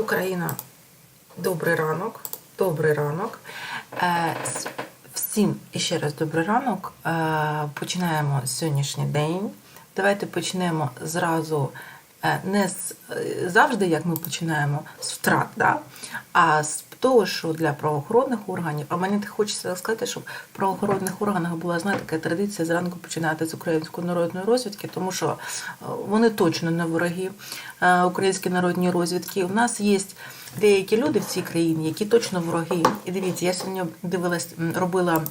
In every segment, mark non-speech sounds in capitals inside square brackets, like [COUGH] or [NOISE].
Україна, добрий ранок. Добрий ранок. Е, Всім іще раз добрий ранок. Е, Починаємо сьогоднішній день. Давайте почнемо зразу не з е, завжди, як ми починаємо з втрат, да? а з того, що для правоохоронних органів, а мені хочеться сказати, щоб в правоохоронних органах була знаєте, така традиція зранку починати з української народної розвідки, тому що е, вони точно не вороги е, української народної розвідки. У нас є деякі люди в цій країні, які точно вороги. І дивіться, я сьогодні дивилась, робила.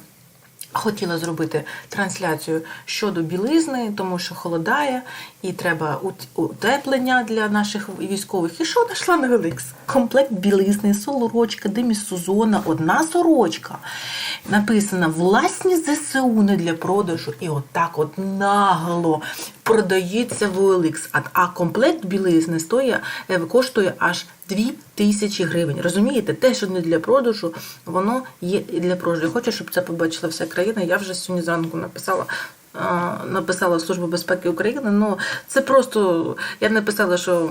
Хотіла зробити трансляцію щодо білизни, тому що холодає і треба ут- утеплення для наших військових. І що знайшла на Великс? Комплект білизни, сорочка, демісезона, одна сорочка. Написано власні ЗСУ не для продажу. І отак от нагло продається в OLX. А, а комплект білизни стоїть, е, коштує аж 2 тисячі гривень. Розумієте, те, що не для продажу, воно є і для продажу. Я хочу, щоб це побачила вся країна. Я вже сьогодні зранку написала. Написала в Службу безпеки України. Ну це просто я написала, що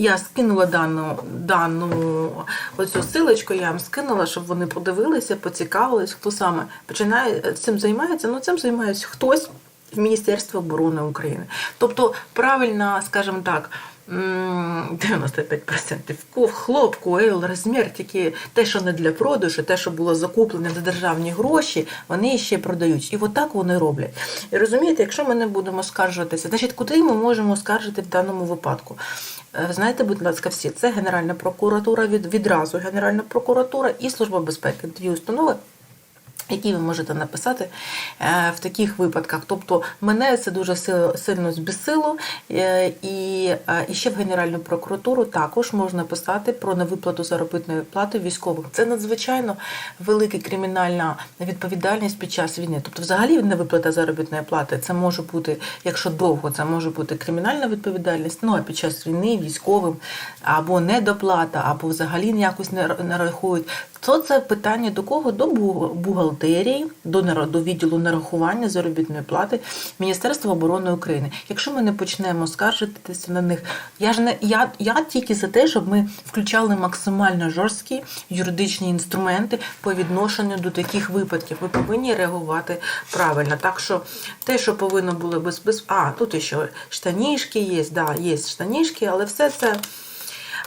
я скинула дану дану оцю силочку, я їм скинула, щоб вони подивилися, поцікавились, хто саме починає цим займається. Ну цим займається хтось в Міністерстві оборони України. Тобто, правильно, скажімо так. М, 95% в хлопку, ейл, розмір, тільки те, що не для продажу, те, що було закуплене за державні гроші, вони ще продають. І отак вони роблять. І розумієте, якщо ми не будемо скаржуватися, значить, куди ми можемо скаржити в даному випадку? Е, Знаєте, будь ласка, всі це Генеральна прокуратура, від, відразу Генеральна прокуратура і Служба безпеки, дві установи. Які ви можете написати е, в таких випадках? Тобто мене це дуже сил- сильно збісило, е, і, е, ще в Генеральну прокуратуру також можна писати про невиплату заробітної плати військових. Це надзвичайно велика кримінальна відповідальність під час війни. Тобто, взагалі невиплата заробітної плати це може бути, якщо довго, це може бути кримінальна відповідальність. Ну а під час війни військовим або недоплата, або взагалі якось не рахують. То це питання до кого? До бу- бухгалтерії, до до відділу нарахування заробітної плати Міністерства оборони України. Якщо ми не почнемо скаржитися на них, я ж не я, я тільки за те, щоб ми включали максимально жорсткі юридичні інструменти по відношенню до таких випадків. Ви повинні реагувати правильно. Так що те, що повинно було без без а тут ще штанішки є, да, є штанішки, але все це.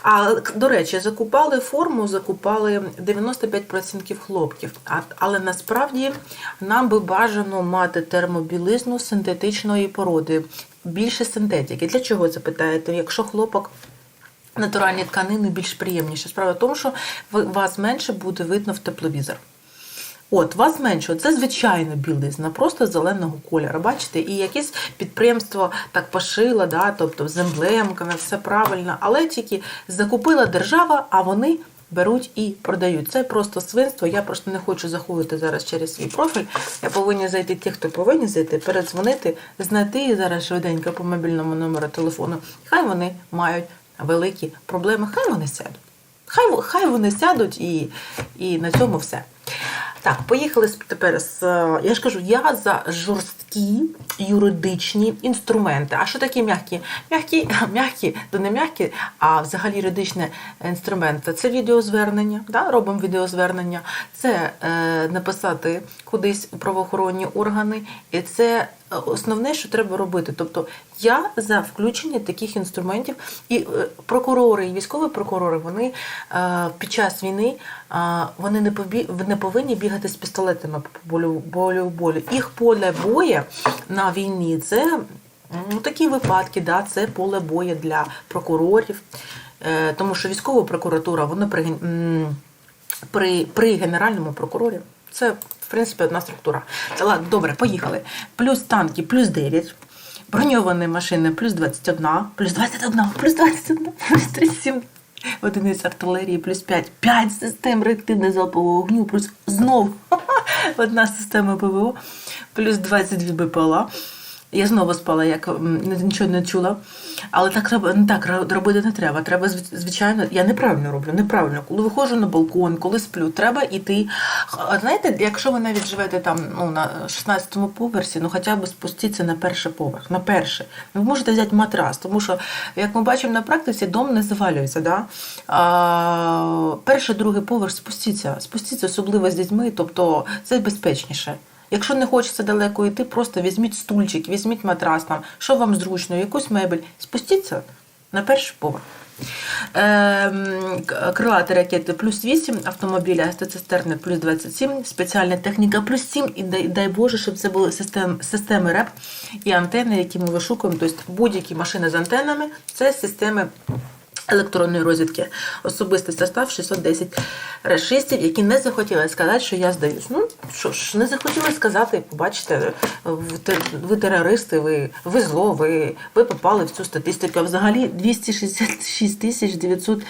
А до речі, закупали форму, закупали 95% хлопків. Але насправді нам би бажано мати термобілизну синтетичної породи, більше синтетики. Для чого запитаєте? Якщо хлопок. Натуральні тканини більш приємніше. Справа в тому, що вас менше буде видно в тепловізор. От, вас менше, це звичайна білизна, просто зеленого кольору. Бачите, і якесь підприємство так пошило, да, тобто з емблемками, все правильно, але тільки закупила держава, а вони беруть і продають. Це просто свинство. Я просто не хочу заходити зараз через свій профіль. Я повинні зайти ті, хто повинні зайти, передзвонити, знайти зараз швиденько по мобільному номеру телефону. Хай вони мають великі проблеми, хай вони сядуть. Хай, хай вони сядуть і, і на цьому все. Так, поїхали тепер з. е, Я ж кажу, я за жорсткі юридичні інструменти. А що такі м'які? М'які, [LAUGHS] м'які, то не м'які, а взагалі юридичні інструменти. Це відеозвернення, да? робимо відеозвернення, це е, написати кудись у правоохоронні органи, і це основне, що треба робити. Тобто я за включення таких інструментів, і е, прокурори, і військові прокурори, вони е, під час війни е, вони не побі... не повинні бігати з пістолетами по полю болю. Їх поле бою на війні це ну, такі випадки, да, це поле бою для прокурорів, тому що військова прокуратура, вона при, при, при генеральному прокурорі. Це, принципі, одна структура. Та ладно, добре, поїхали. Плюс танки, плюс 9. Броньовані машини плюс 21, плюс 21, плюс 21, [LAUGHS] плюс 37 одиниць артилерії, плюс 5, 5 систем реактивного залпового вогню, плюс знов [LAUGHS] одна система ПВО, плюс 22 БПЛА. Я знову спала, як нічого не чула. Але так треба не так робити не треба. Треба звичайно, я неправильно роблю, неправильно. Коли виходжу на балкон, коли сплю, треба йти. Знаєте, якщо ви навіть живете там ну, на 16-му поверсі, ну хоча б спустіться на перший поверх, на перший. Ви можете взяти матрас, тому що, як ми бачимо на практиці, дом не завалюється. Да? А, перший, другий поверх спустіться, спустіться, особливо з дітьми, тобто це безпечніше. Якщо не хочеться далеко йти, просто візьміть стульчик, візьміть матрас, там, що вам зручно, якусь мебель, спустіться на перший поверх. Ем, к- крилаті ракети плюс 8, автомобілі автоцистерни плюс 27, спеціальна техніка плюс 7, і дай, дай Боже, щоб це були систем, системи РЕП і антени, які ми вишукуємо. Тобто будь-які машини з антенами це системи електронної розвідки. Особистий состав 610 решистів, які не захотіли сказати, що я здаюсь. Ну що ж, не захотіли сказати, побачите, ви ви терористи, ви, ви зло, ви, ви попали в цю статистику. А взагалі 266 тисяч 900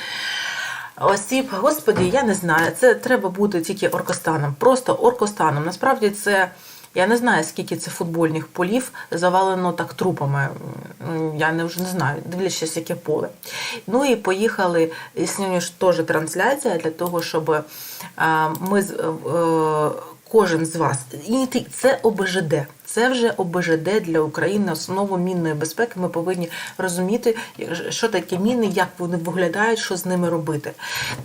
осіб. Господи, я не знаю. Це треба бути тільки оркостаном. Просто оркостаном. Насправді це. Я не знаю, скільки це футбольних полів завалено так трупами. Я не вже не знаю, дивлячись, яке поле. Ну і поїхали. І ж теж трансляція для того, щоб е, ми з- е, кожен з вас і це ОБЖД. Це вже ОБЖД для України, основу мінної безпеки. Ми повинні розуміти, що таке міни, як вони виглядають, що з ними робити.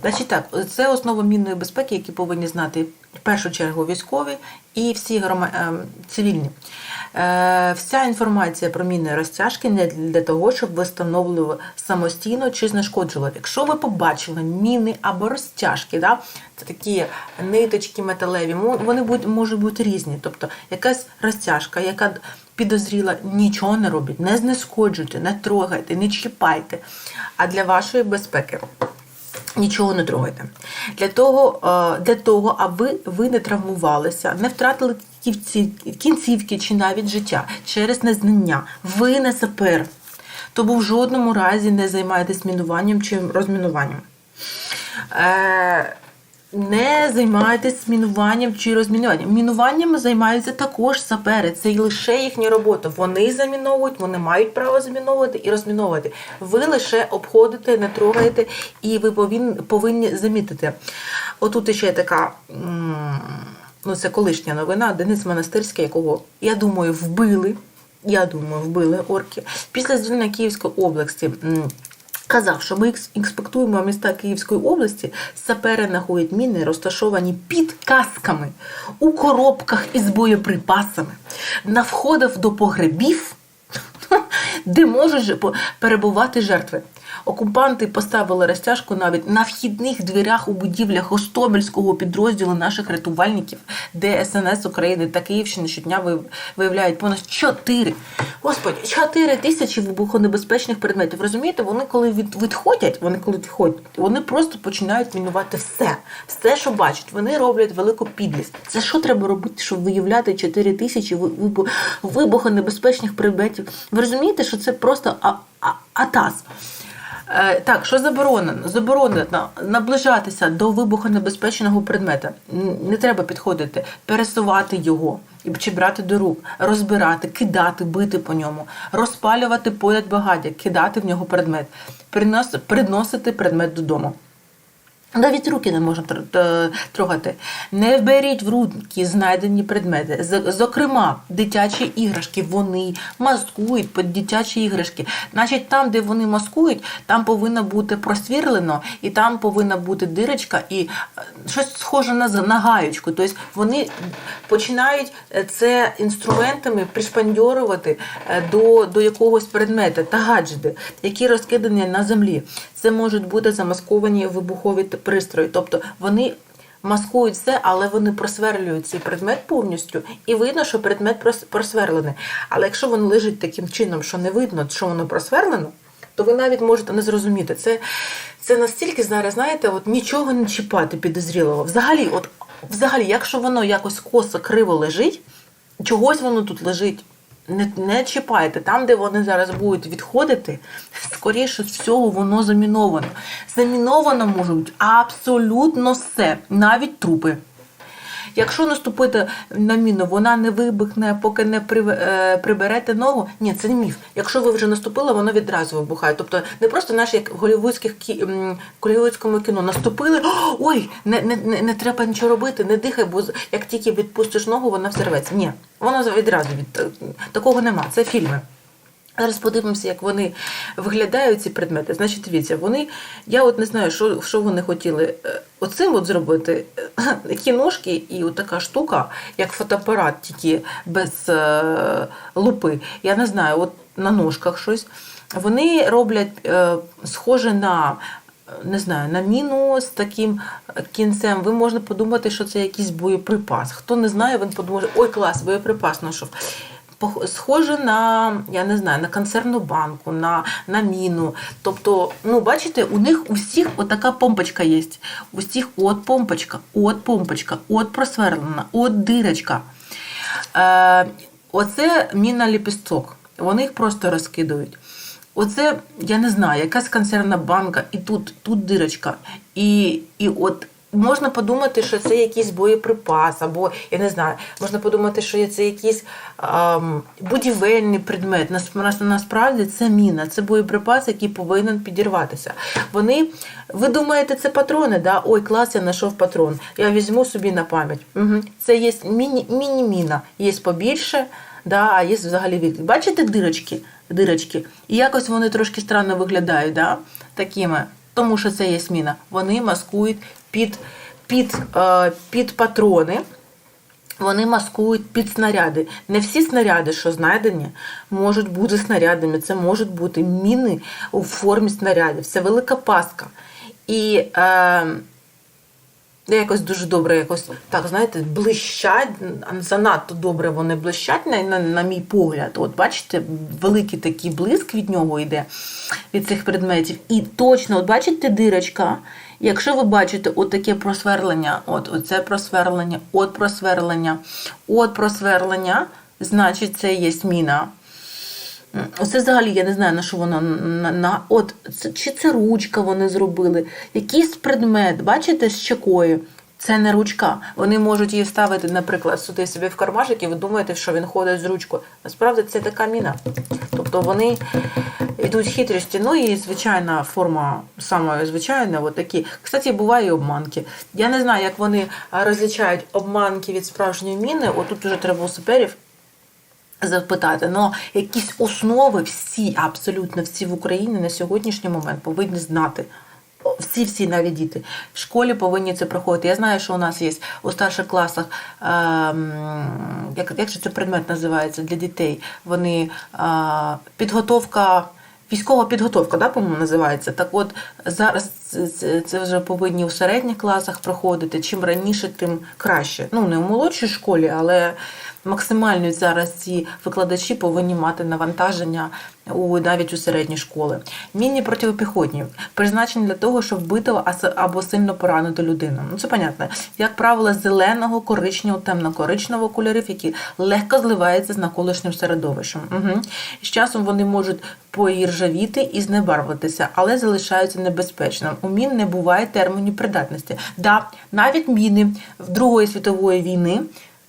Значить так, це основа мінної безпеки, які повинні знати в першу чергу військові і всі громад... е, цивільні. Е, Вся інформація про міни розтяжки не для того, щоб ви встановлювали самостійно чи знешкоджували. Якщо ви побачили міни або розтяжки, да, це такі ниточки металеві, вони можуть бути різні. Тобто якась розтяжка, яка підозріла, нічого не робить, не знешкоджуйте, не трогайте, не чіпайте. А для вашої безпеки. Нічого не трогайте. Для того, е, для того аби ви не травмувалися, не втратили кінцівки чи навіть життя через незнання. Ви не сапер. Тому в жодному разі не займайтесь мінуванням чи розмінуванням. Е, не займайтесь мінуванням чи розмінуванням. Мінуванням займаються також сапери. Це лише їхня робота. Вони заміновують, вони мають право заміновувати і розміновувати. Ви лише обходите, не трогаєте, і ви повинні замітити. Отут ще така. Ну, це колишня новина. Денис Монастирський, якого, я думаю, вбили. Я думаю, вбили орки. Після звільнення Київської області. Казав, що ми інспектуємо міста Київської області, сапери знаходять міни, розташовані під касками, у коробках із боєприпасами, на входах до погребів, [LAUGHS] де можуть перебувати жертви. Окупанти поставили розтяжку навіть на вхідних дверях у будівлях Гостомельського підрозділу наших рятувальників, де СНС України та Київщини щодня виявляють понад 4, господи, 4 тисячі вибухонебезпечних предметів. Розумієте, вони коли від, відходять, вони коли відходять, вони просто починають мінувати все. Все, що бачать, вони роблять велику підлість. Це що треба робити, щоб виявляти 4 тисячі вибухонебезпечних предметів? Ви розумієте, що це просто а, а, атас. Е, Так, що заборонено? Заборонено наближатися до вибухонебезпечного предмета. Не треба підходити, пересувати його чи брати до рук, розбирати, кидати, бити по ньому, розпалювати поряд багаття, кидати в нього предмет, принос- приносити предмет додому. Навіть руки не можна трогати. Не беріть в руки знайдені предмети. Зокрема, дитячі іграшки, вони маскують під дитячі іграшки. Значить, там, де вони маскують, там повинно бути просвірлено, і там повинна бути дирочка і е, щось схоже на, на гаючку. Тобто вони починають е, це інструментами пришпандьорувати е, до, до якогось предмета та гаджети, які розкидані на землі. Це можуть бути замасковані вибухові пристрої. Тобто вони маскують все, але вони просверлюють цей предмет повністю, і видно, що предмет просверлений. Але якщо він лежить таким чином, що не видно, що воно просверлено, то ви навіть можете не зрозуміти. Це, це настільки зараз, знаєте, от нічого не чіпати підозрілого. Взагалі, от взагалі, якщо воно якось косо криво лежить, чогось воно тут лежить. Не, не чіпайте. Там, де вони зараз будуть відходити, скоріше всього, воно заміновано. Заміновано можуть абсолютно все, навіть трупи. Якщо наступити на міну, вона не вибухне, поки не е, приберете ногу. Ні, це міф. Якщо ви вже наступили, воно відразу вибухає. Тобто не просто наші як в голівудських кі- голівудському кіно наступили. [GASPS] Ой, не, не, не, не треба нічого робити, не дихай, бо як тільки відпустиш ногу, вона все рветься. Ні, воно відразу від такого нема. Це фільми. Зараз подивимося, як вони виглядають ці предмети. Значить, дивіться, вони, я от не знаю, що, що вони хотіли е, оцим от зробити. Е, ножки і така штука, як фотоапарат, тільки без е, лупи. Я не знаю, от на ножках щось. Вони роблять е, схоже на. Не знаю, на міну з таким кінцем. Ви можете подумати, що це якийсь боєприпас. Хто не знає, він подумає, ой, клас, боєприпас знайшов. Схоже на, я не знаю, на консервну банку, на, на міну. Тобто, ну, бачите, у них у всіх отака помпочка є. У всіх от помпочка, от помпочка, от просверлена, от дирочка. Е, оце міна ліпісток. Вони їх просто розкидують. Оце, я не знаю, якась консервна банка, і тут, тут дирочка. І, і от можна подумати, що це якийсь боєприпас, або я не знаю, можна подумати, що це якийсь ем, будівельний предмет. Нас- нас- Насправді це міна, це боєприпас, який повинен підірватися. Вони, ви думаєте, це патрони? Да? Ой, клас, я знайшов патрон. Я візьму собі на пам'ять. Угу. Це є міні- міні-міна, є побільше. Да, а є взагалі відлік. Бачите дирочки? дирочки? І якось вони трошки странно виглядають, да? такими. Тому що це є міна. Вони маскують під, під, е, під патрони. Вони маскують під снаряди. Не всі снаряди, що знайдені, можуть бути снарядами. Це можуть бути міни у формі снарядів. Це велика пастка. І е, якось дуже добре, якось так, знаєте, блищать, занадто добре вони блищать, на, на, на мій погляд. От бачите, великий такий блиск від нього йде, від цих предметів. І точно, от бачите, дирочка. Якщо ви бачите отаке просверлення, от оце просверлення, от просверлення, от просверлення, значить це є зміна. Оце взагалі я не знаю, на що воно на, на от чи це ручка вони зробили. Якийсь предмет, бачите, з чекою. Це не ручка. Вони можуть її вставити, наприклад, сюди собі в кармашик, і ви думаєте, що він ходить з ручкою. Насправді це така міна. Тобто вони йдуть хитрості. Ну і звичайна форма, саме звичайна, от. Кстати, буває і обманки. Я не знаю, як вони розлічають обманки від справжньої міни. Отут уже треба у суперів запитати, але якісь основи всі, абсолютно всі в Україні на сьогоднішній момент повинні знати. Всі, всі навіть діти в школі повинні це проходити. Я знаю, що у нас є у старших класах, е, як, як же це предмет називається для дітей? Вони е, підготовка. Військова підготовка, да, по-моєму, називається. Так от зараз це- вже повинні у середніх класах проходити. Чим раніше, тим краще. Ну, не у молодшій школі, але максимально зараз ці викладачі повинні мати навантаження у навіть у середні школи. Мінні протипіхотні призначені для того, щоб вбити ас- або сильно поранити людину. Ну це понятно. Як правило, зеленого, коричневого, темно-коричневого кольорів, які легко зливаються з навколишнім середовищем. Угу. З часом вони можуть поіржавіти і знебарвитися, але залишаються небезпечними. У мін не буває термінів придатності. Да, навіть міни в Другої світової війни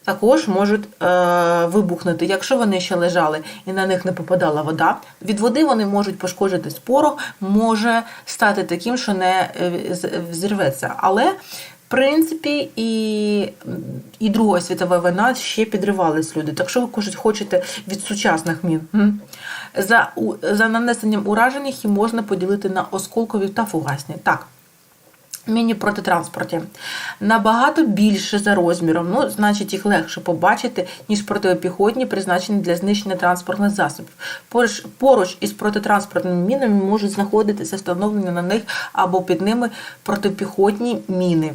також можуть е, вибухнути, якщо вони ще лежали і на них не попадала вода. Від води вони можуть пошкодити порох, може стати таким, що не зірветься. Але принципі, і, і Друга світова війна ще підривались люди. Так що ви кажуть, хочете від сучасних мін. За, за нанесенням уражень їх можна поділити на осколкові та фугасні. Так. Міні-протитранспорті набагато більше за розміром, ну, значить, їх легше побачити, ніж протипіхотні, призначені для знищення транспортних засобів. Поруч, поруч із протитранспортними мінами можуть знаходитися встановлені на них або під ними протипіхотні міни.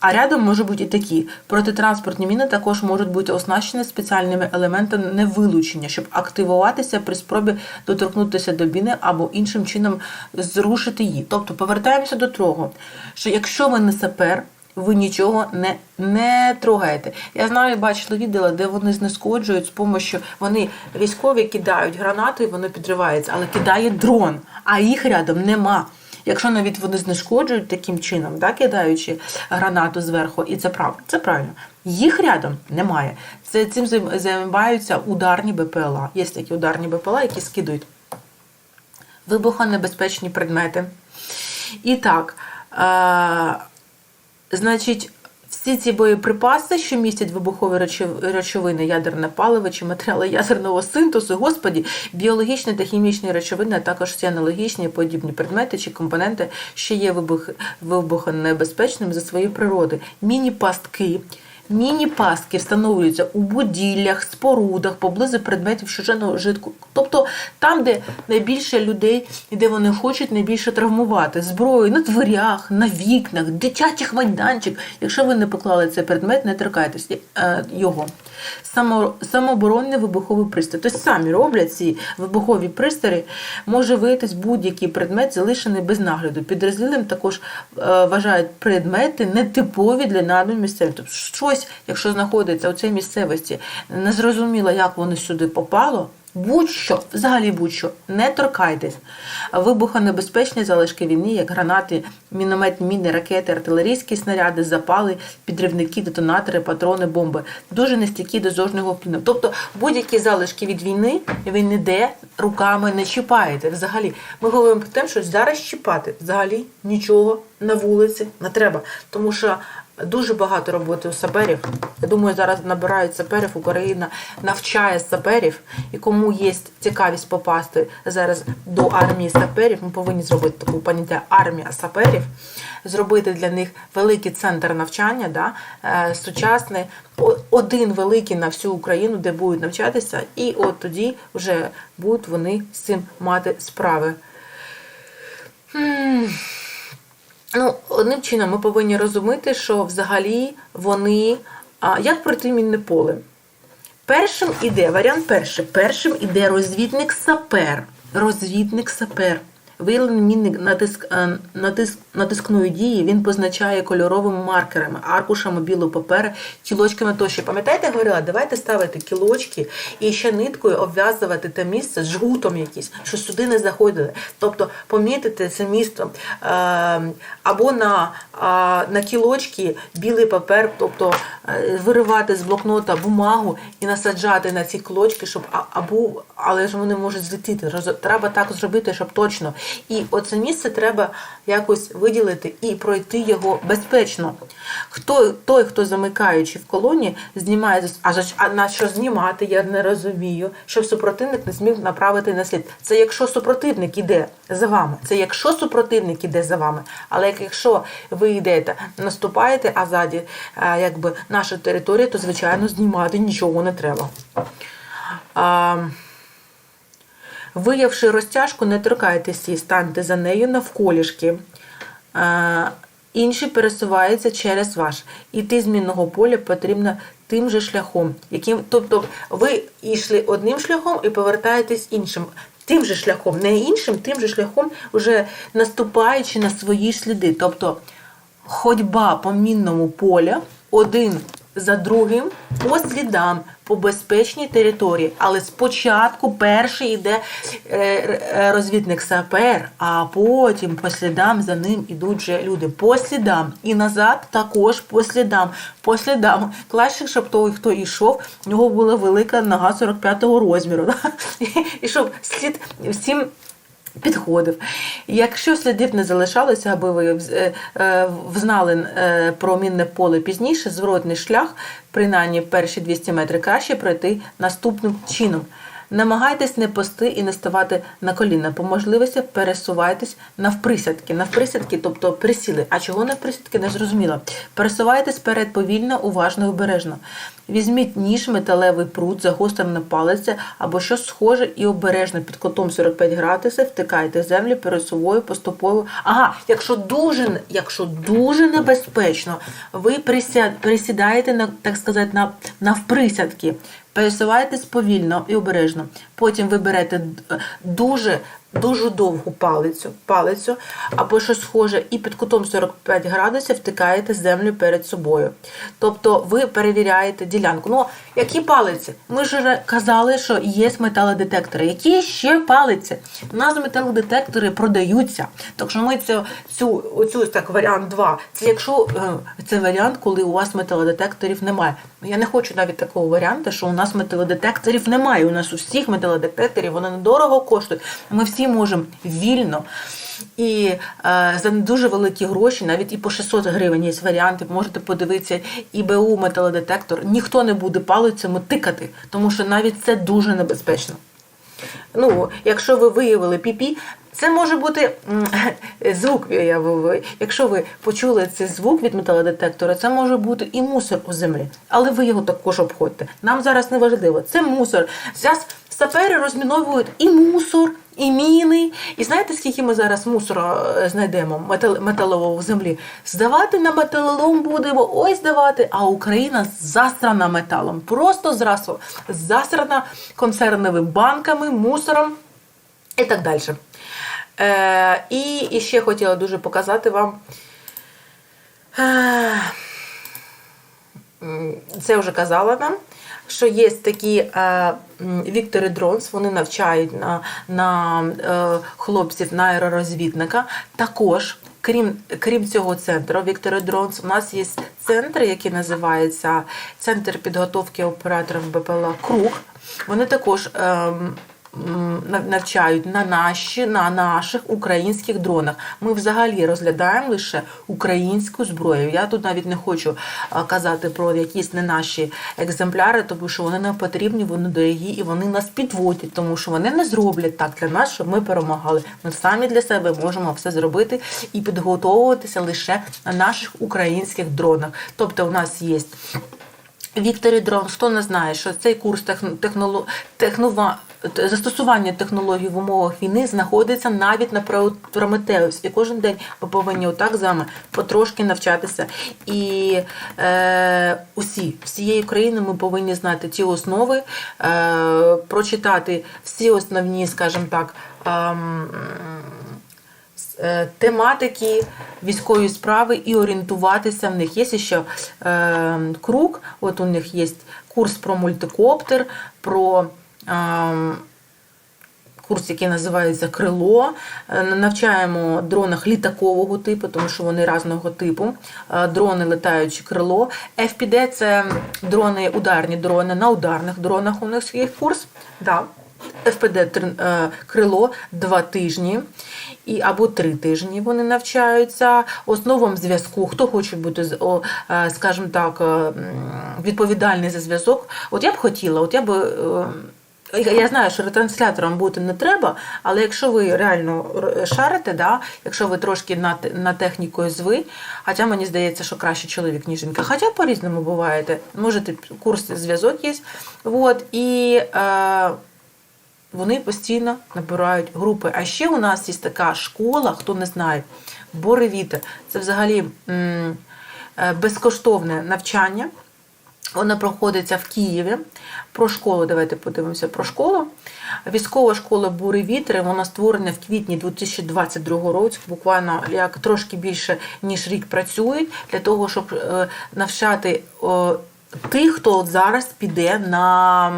А рядом можуть бути і такі. Протитранспортні міни також можуть бути оснащені спеціальними елементами невилучення, щоб активуватися при спробі доторкнутися до міни або іншим чином зрушити її. Тобто повертаємося до того, що якщо ви не сапер, ви нічого не, не трогаєте. Я знаю, бачила відео, де вони знешкоджують з помощю, вони військові кидають гранату і воно підривається, але кидає дрон, а їх рядом нема. Якщо навіть вони знешкоджують таким чином, да, кидаючи гранату зверху, і це прав, це правильно. Їх рядом немає. Це цим займаються ударні БПЛА. Є такі ударні БПЛА, які скидують вибухонебезпечні предмети. І так, е, значить, всі ці боєприпаси, що містять вибухові речовини, ядерне паливо чи матеріали ядерного синтезу, господі, біологічні та хімічні речовини, а також всі аналогічні подібні предмети чи компоненти, що є вибух, вибухонебезпечними за своєю природи. Міні-пастки. Міні-пастки встановлюються у будівлях, спорудах, поблизу предметів щоденного житку. Тобто там, де найбільше людей і де вони хочуть найбільше травмувати зброю на дверях, на вікнах, дитячих майданчик. Якщо ви не поклали цей предмет, не торкайтесь е, його. Само, самооборонний вибуховий пристрій. Тобто самі роблять ці вибухові пристрої, може виявитись будь-який предмет, залишений без нагляду. Підрозділом також е, вважають предмети нетипові для даної місцевості. Тобто щось, якщо знаходиться у цій місцевості, незрозуміло, як воно сюди попало. Будь-що, взагалі будь-що, не торкайтесь. Вибухонебезпечні залишки війни, як гранати, мінометні міни, ракети, артилерійські снаряди, запали, підривники, детонатори, патрони, бомби. Дуже нестійкі до зожного впливу. Тобто будь-які залишки від війни ви ніде руками не чіпаєте. Взагалі, ми говоримо про те, що зараз чіпати взагалі нічого на вулиці не треба. Тому що Дуже багато роботи у саперів. Я думаю, зараз набирають саперів. Україна навчає саперів. І кому є цікавість попасти зараз до армії саперів, ми повинні зробити таку поняття армія саперів, зробити для них великий центр навчання, да, е, сучасний, один великий на всю Україну, де будуть навчатися, і от тоді вже будуть вони з цим мати справи. Ну, одним чином ми повинні розуміти, що взагалі вони. Як протимінне поле? Першим іде, варіант перший. Першим іде розвідник сапер. Розвідник сапер. Виявлений мінник натиск, е, натиск, натискної дії він позначає кольоровими маркерами, аркушами білого паперу, кілочками тощо. Пам'ятаєте, я говорила, давайте ставити кілочки і ще ниткою обв'язувати те місце з жгутом якийсь, що сюди не заходили. Тобто помітити це місто е, або на, на кілочки білий папер, тобто е, виривати з блокнота бумагу і насаджати на ці кілочки, щоб або, але ж вони можуть злетіти. Треба так зробити, щоб точно. І оце місце треба якось виділити і пройти його безпечно. Хто той, хто замикаючи в колоні, знімає а, а на що знімати, я не розумію, щоб супротивник не зміг направити на слід. Це якщо супротивник іде за вами. Це якщо супротивник іде за вами. Але якщо ви йдете, наступаєте, а ззаді е, якби наша територія, то звичайно знімати нічого не треба. А, Виявши розтяжку, не торкайтеся станьте за нею навколішки. Інші пересуваються через ваш. Іти з мінного поля потрібно тим же шляхом. Яким, тобто ви йшли одним шляхом і повертаєтесь іншим. Тим же шляхом, не іншим, тим же шляхом, вже наступаючи на свої сліди. Тобто ходьба по мінному полю один за другим по слідам, по безпечній території. Але спочатку перший йде е, е, розвідник сапер, а потім по слідам за ним ідуть вже люди. По слідам. І назад також по слідам. По слідам. Краще, щоб той, хто йшов, у нього була велика нога 45-го розміру. [LAUGHS] І щоб слід всім підходив. Якщо слідів не залишалося, аби ви е, е, взнали е, про мінне поле пізніше, зворотний шлях, принаймні перші 200 метрів краще пройти наступним чином. Намагайтесь не пости і не ставати на коліна. По можливості пересувайтесь навприсядки. Навприсядки, тобто присіли. А чого навприсядки, не зрозуміло. Пересувайтесь вперед повільно, уважно і обережно. Візьміть ніж, металевий прут, загострене палиця або щось схоже і обережно під кутом 45 градусів втикайте в землю пересувою, поступово. Ага, якщо дуже, якщо дуже небезпечно, ви присяд, на так сказати на навприсядки. Пересувайтесь повільно і обережно. Потім ви берете дуже дуже довгу палицю, палицю або щось схоже, і під кутом 45 градусів втикаєте землю перед собою. Тобто ви перевіряєте ділянку. Ну, які палиці? Ми ж казали, що є металодетектори. Які ще палиці? У нас металодетектори продаються. Так що ми цю, цю оцю так варіант 2. Це якщо е, це варіант, коли у вас металодетекторів немає. Я не хочу навіть такого варіанту, що у нас металодетекторів немає. У нас у всіх металодетекторів вони недорого коштують. Ми всі можемо вільно. І е, за дуже великі гроші, навіть і по 600 гривень є варіанти. Можете подивитися ІБУ металодетектор. Ніхто не буде палицями тикати, тому що навіть це дуже небезпечно. Ну, якщо ви виявили піпі, це може бути [LAUGHS] звук. Я, якщо ви почули цей звук від металодетектора, це може бути і мусор у землі. Але ви його також обходьте. Нам зараз не важливо. Це мусор. Зараз сапери розміновують і мусор, і міни. І знаєте, скільки ми зараз мусора е, знайдемо метал- металового в землі? Здавати на металолом будемо, ось здавати, а Україна засрана металом. Просто зрасла. Засрана консервними банками, мусором і так далі. Е, і, і ще хотіла дуже показати вам. Е, це вже казала нам, що є такі е, Віктори Дронс, вони навчають на, на е, хлопців на аеророзвідника. Також, крім, крім цього центру Віктори Дронс, у нас є центр, який називається Центр підготовки операторів БПЛА Круг. Вони також. нав- навчають на наші, на наших українських дронах. Ми взагалі розглядаємо лише українську зброю. Я тут навіть не хочу казати про якісь не наші екземпляри, тому що вони нам потрібні, вони дорогі і вони нас підводять, тому що вони не зроблять так для нас, щоб ми перемагали. Ми самі для себе можемо все зробити і підготовуватися лише на наших українських дронах. Тобто, у нас є Вікторі Дрон, хто не знає, що цей курс техно, технова, застосування технологій в умовах війни знаходиться навіть на Про- Прометеус. І кожен день ми повинні отак з вами потрошки навчатися. І е, усі, всієї країни ми повинні знати ті основи, е, прочитати всі основні, скажімо так. е, тематики військової справи і орієнтуватися в них. Є ще е, круг, от у них є курс про мультикоптер, про е, курс, який називається Крило. Е, Навчаємо дронах літакового типу, тому що вони різного типу. Е, Дрони летаючі крило. FPD це дрони, ударні дрони. На ударних дронах у них є курс. Да. ФПД е, крило два тижні і або три тижні вони навчаються основам зв'язку. Хто хоче бути е, скажімо так, е, відповідальний за зв'язок? От я б хотіла, от я б. я знаю, що ретранслятором бути не треба, але якщо ви реально шарите, да, якщо ви трошки на, на технікою зви, хоча мені здається, що краще чоловік, ніж жінка. Хоча по-різному буваєте. Можете курс зв'язок є. Вот, і е, вони постійно набирають групи. А ще у нас є така школа, хто не знає, Боревіта. Це взагалі е, безкоштовне навчання. Воно проходиться в Києві. Про школу, давайте подивимося про школу. Військова школа Бури Вітри, вона створена в квітні 2022 року, буквально як трошки більше, ніж рік працюють, для того, щоб е, навчати тих, хто от зараз піде на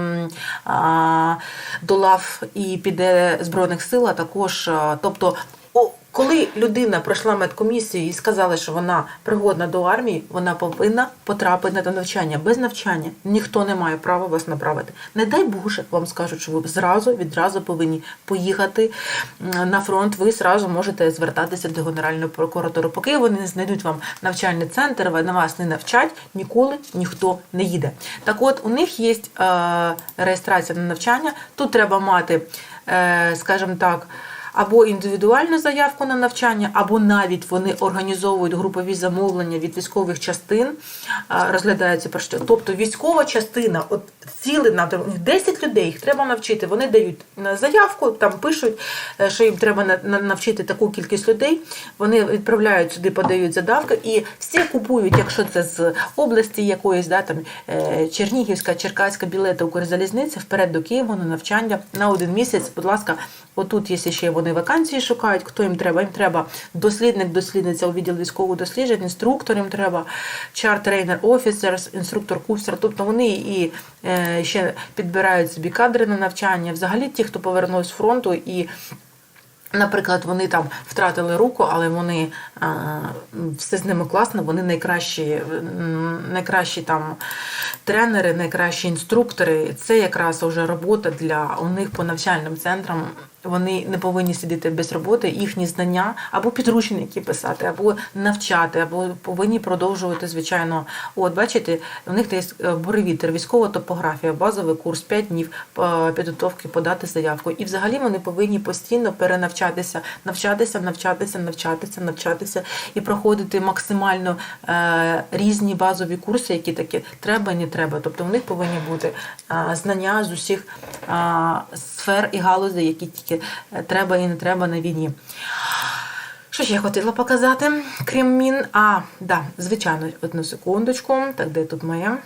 а, до лав і піде Збройних сил, а також, тобто, коли людина пройшла медкомісію і сказала, що вона пригодна до армії, вона повинна потрапити на навчання. Без навчання ніхто не має права вас направити. Не дай Боже, вам скажуть, що ви зразу відразу повинні поїхати на фронт. Ви зразу можете звертатися до Генеральної прокуратури. Поки вони не знайдуть вам навчальний центр, на вас не навчать, ніколи ніхто не їде. Так от у них є е, реєстрація на навчання. Тут треба мати, е, скажімо так або індивідуальну заявку на навчання, або навіть вони організовують групові замовлення від військових частин, розглядаються про що. Тобто військова частина, от напрямок, 10 людей їх треба навчити. Вони дають заявку, там пишуть, е, що їм треба на- на- навчити таку кількість людей. Вони відправляють сюди, подають задавки, і всі купують, якщо це з області якоїсь, да, там е, Чернігівська, Черкаська, білети Укрзалізниця, вперед до Києва на навчання на один місяць. Будь ласка, отут є ще вони вакансії шукають, хто їм треба. Їм треба дослідник, дослідниця у відділ військового досліджень, інструктор їм треба, чар-трейнер, офіцер, інструктор, курсер. Тобто вони і е, ще підбирають собі кадри на навчання. Взагалі ті, хто повернувся з фронту і Наприклад, вони там втратили руку, але вони все з ними класно. Вони найкращі, найкращі там тренери, найкращі інструктори. Це якраз вже робота для у них по навчальним центрам. Вони не повинні сидіти без роботи, їхні знання або підручники писати, або навчати, або повинні продовжувати, звичайно. От, бачите, у них є е, буревітер, військова топографія, базовий курс, 5 днів е, підготовки подати заявку. І взагалі вони повинні постійно перенавчатися, навчатися, навчатися, навчатися, навчатися і проходити максимально е, різні базові курси, які такі треба не треба. Тобто в них повинні бути знання з усіх сфер і галузей, які тільки е, треба і не треба на війні. Що ще я хотіла показати, крім мін? А, да, звичайно, одну секундочку. Так, де тут моя?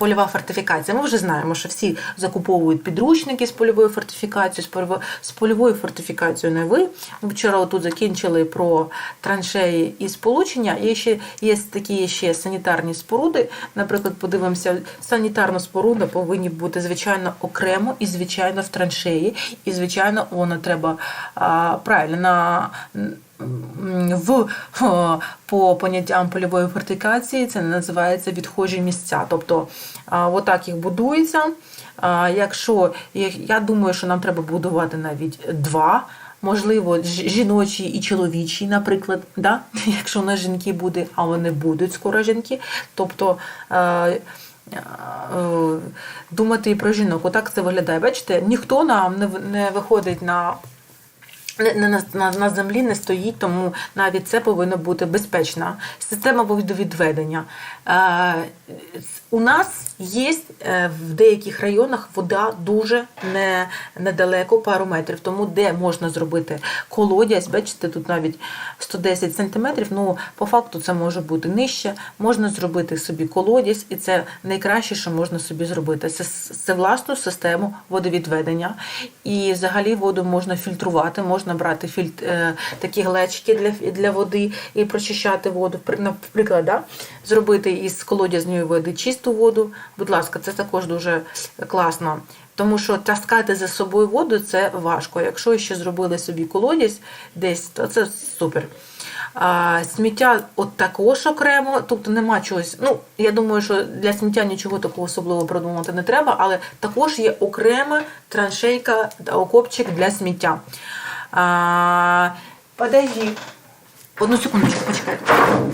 Польова фортифікація. Ми вже знаємо, що всі закуповують підручники з польовою фортифікацією, з польовою, фортифікацією не ви. Вчора тут закінчили про траншеї і сполучення. Є ще є такі ще санітарні споруди. Наприклад, подивимося, санітарна споруда повинні бути звичайно окремо і звичайно в траншеї. І звичайно, воно треба а, правильно на в по поняттям польової фортифікації це називається відхожі місця. Тобто отак їх будується. Якщо я- думаю, що нам треба будувати навіть два. Можливо, жіночі і чоловічі, наприклад, да? [LAUGHS] якщо у нас жінки буде, а вони будуть скоро жінки. Тобто е, е, думати і про жінок. Отак це виглядає. Бачите, ніхто нам не, виходить на на, на, на землі не стоїть, тому навіть це повинно бути безпечна система водовідведення. У нас є е, в деяких районах вода дуже не, недалеко, пару метрів, тому де можна зробити колодязь, бачите, тут навіть 110 сантиметрів, ну по факту це може бути нижче, можна зробити собі колодязь, і це найкраще, що можна собі зробити. Це, це власну систему водовідведення. І взагалі воду можна фільтрувати, можна брати фільтр, е, такі глечики для, для води і прочищати воду. При- Наприклад, да? Зробити із колодязної води чисту воду. Будь ласка, це також дуже класно. Тому що таскати за собою воду це важко. Якщо ще зробили собі колодязь десь, то це супер. А, сміття от також окремо, тобто нема чогось. Ну, я думаю, що для сміття нічого такого особливого продумати не треба, але також є окрема траншейка та окопчик для сміття. А, подожди. Одну секундочку, почекайте.